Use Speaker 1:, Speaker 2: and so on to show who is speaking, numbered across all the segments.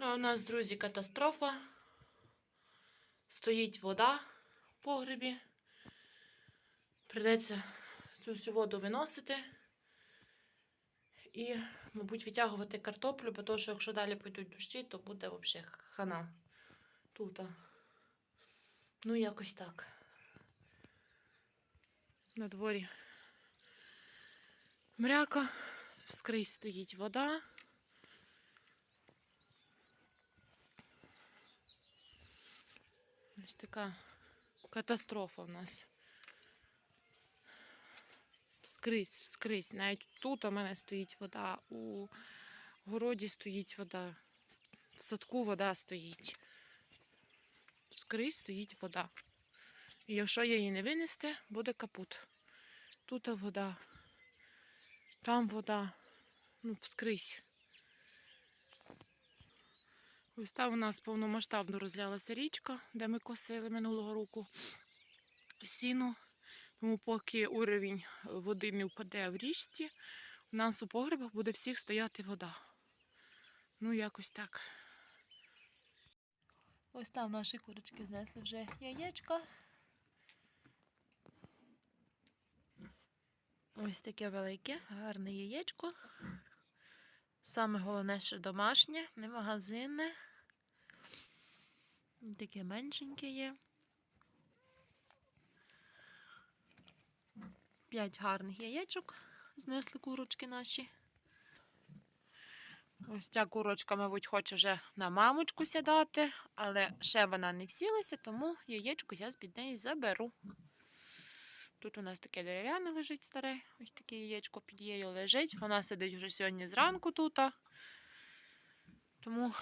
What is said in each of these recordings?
Speaker 1: Ну, у нас, друзі, катастрофа. Стоїть вода в погребі. Придеться цю всю воду виносити. І, мабуть, витягувати картоплю, бо то, що якщо далі пойдуть дощі, то буде взагалі хана тут. Ну, якось так. На дворі мряка, скрізь стоїть вода. Ось така катастрофа в нас. Скрізь, скрізь. Навіть тут у мене стоїть вода, у городі стоїть вода, в садку вода стоїть. Скрізь стоїть вода. І якщо її не винести, буде капут. Тут вода, там вода, ну, скрізь. Ось там у нас повномасштабно розлялася річка, де ми косили минулого року сіну. Тому поки уровень води не впаде в річці, у нас у погребах буде всіх стояти вода. Ну, якось так. Ось там наші курочки знесли вже яєчка. Ось таке велике, гарне яєчко. Саме головне, що домашнє, не магазинне. Таке меншеньке є. П'ять гарних яєчок знесли курочки наші. Ось ця курочка, мабуть, хоче вже на мамочку сідати, але ще вона не всілася, тому яєчко я з-під неї заберу. Тут у нас таке дерев'яне лежить старе, ось таке яєчко під її лежить. Вона сидить вже сьогодні зранку тут. Тому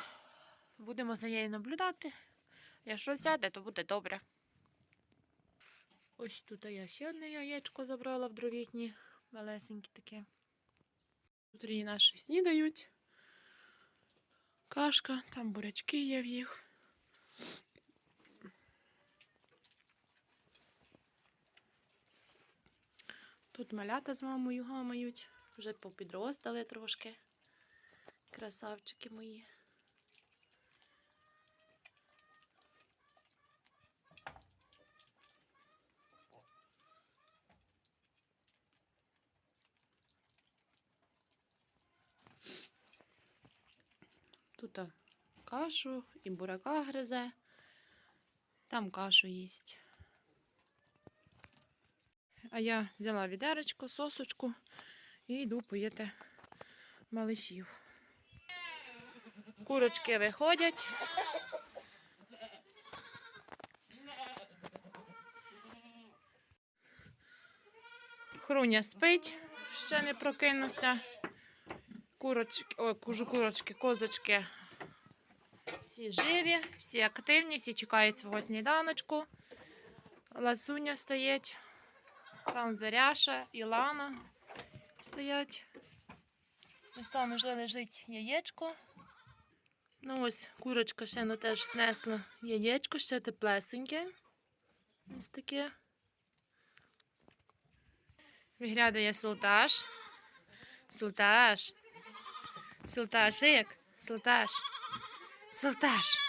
Speaker 1: будемо за нею наблюдати. Якщо сяде, то буде добре. Ось тут я ще одне яєчко забрала в дровітні, малесеньке таке. Тут наші снідають. Кашка, там бурячки є в їх. Тут малята з мамою гамають, вже попідростали трошки. Красавчики мої. Тут кашу і бурака гризе. Там кашу їсть. А я взяла відеречко, сосочку і йду поїти малишів. Курочки виходять. Хруня спить, ще не прокинувся. Курочки, ой, кажу курочки, козочки. Всі живі, всі активні, всі чекають свого сніданочку. Ласуня стоїть. Там Заряша і Лана стоять. Ось там вже лежить яєчко. Ну ось курочка ще ну, теж снесла яєчко, ще теплесеньке. Ось таке. Виглядає султаш. Султаш. Султашик. Султаш. Султаш.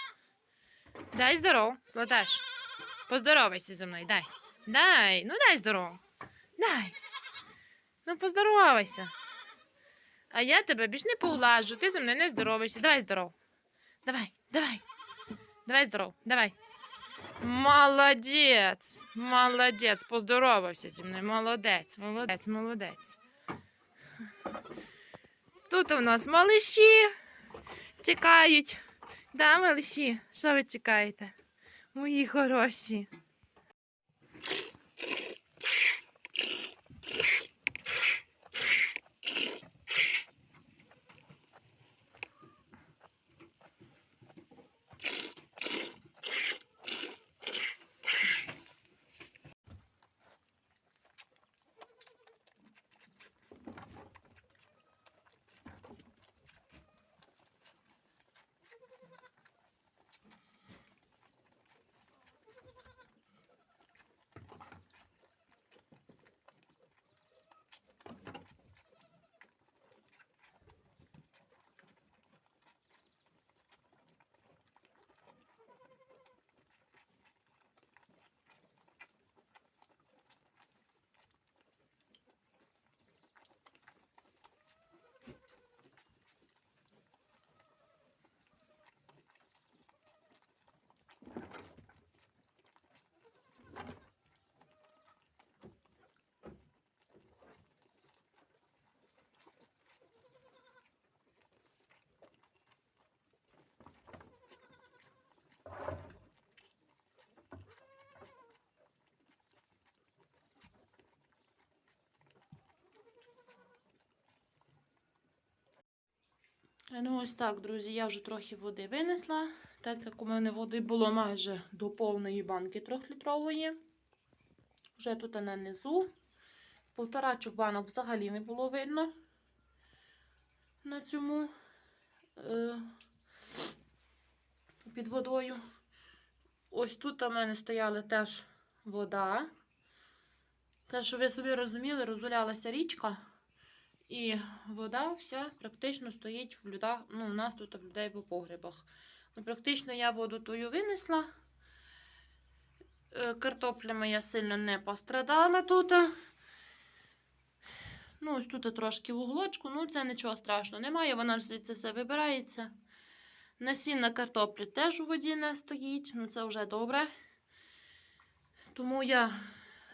Speaker 1: Дай здоров, Султаш. Поздоровайся зі мною, дай. Дай, ну дай здоров. Дай. Ну поздоровайся. А я тебе більш не поглажу, ти зі мною не здоровайся. Давай здоров. Давай, давай. Давай здоров, давай. Молодець. Молодець. Поздоровався зі мною. Молодець, молодець, молодець. Тут у нас малиші чекають. Да, малиші? Що ви чекаєте? Мої хороші. Ну, ось так, друзі, я вже трохи води винесла, так як у мене води було майже до повної банки трьохлітрової. Вже тут на низу. Повторачок банок взагалі не було видно на цьому е, під водою. Ось тут у мене стояла теж вода. Це, що ви собі розуміли, розгулялася річка. І вода вся практично стоїть в людях, ну, у нас тут в людей по погребах. Ну, практично я воду тую винесла. Е, Картопля моя сильно не пострадала тут. Ну, ось тут трошки в углочку, ну це нічого страшного немає, вона ж звідси все вибирається. Насінна картоплі теж у воді не стоїть, ну це вже добре. Тому я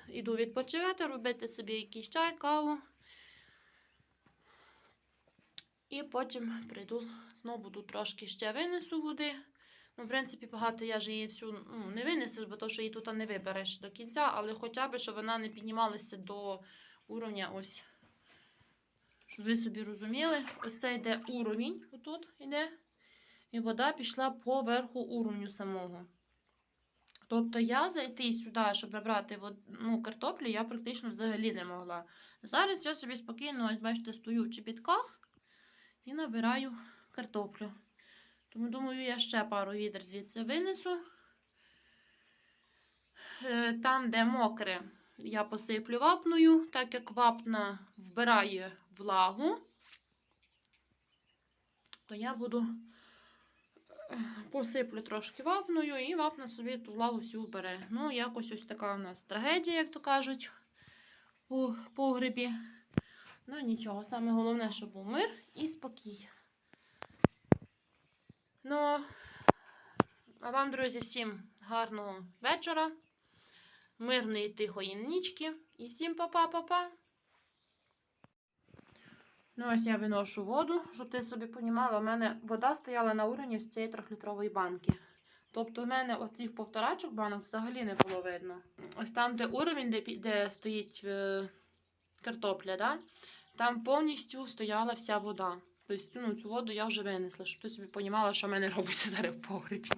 Speaker 1: йду відпочивати, робити собі якийсь чай, каву. І потім прийду, знову буду трошки ще винесу води. Ну, в принципі, багато я ж її всю ну, не винесеш, бо то, що її тут не вибереш до кінця, але хоча б, щоб вона не піднімалася до уровня ось. Щоб ви собі розуміли, ось це йде уровень, отут йде, і вода пішла по верху уровню самого. Тобто я зайти сюди, щоб набрати ну, картоплі, я практично взагалі не могла. Зараз я собі спокійно, ось бачите, стою в чобітках і набираю картоплю. Тому думаю, я ще пару відер звідси винесу. Е, Там, де мокре, я посиплю вапною, так як вапна вбирає влагу, то я буду е, посиплю трошки вапною, і вапна собі ту влагу всю вбере. Ну, якось ось така у нас трагедія, як то кажуть, у погребі. Ну, нічого, саме головне, щоб був мир і спокій. Ну, а вам, друзі, всім гарного вечора, мирної тихої нічки і всім па-па-па-па. Ну, ось я виношу воду, щоб ти собі понімала, у мене вода стояла на уровні з цієї трьохлітрової банки. Тобто в мене оцих повторачок банок взагалі не було видно. Ось там, де уровень, де, де стоїть е, картопля, да? там повністю стояла вся вода. Тобто ну, цю воду я вже винесла, щоб ти собі понімала, що в мене робиться зараз в погребі.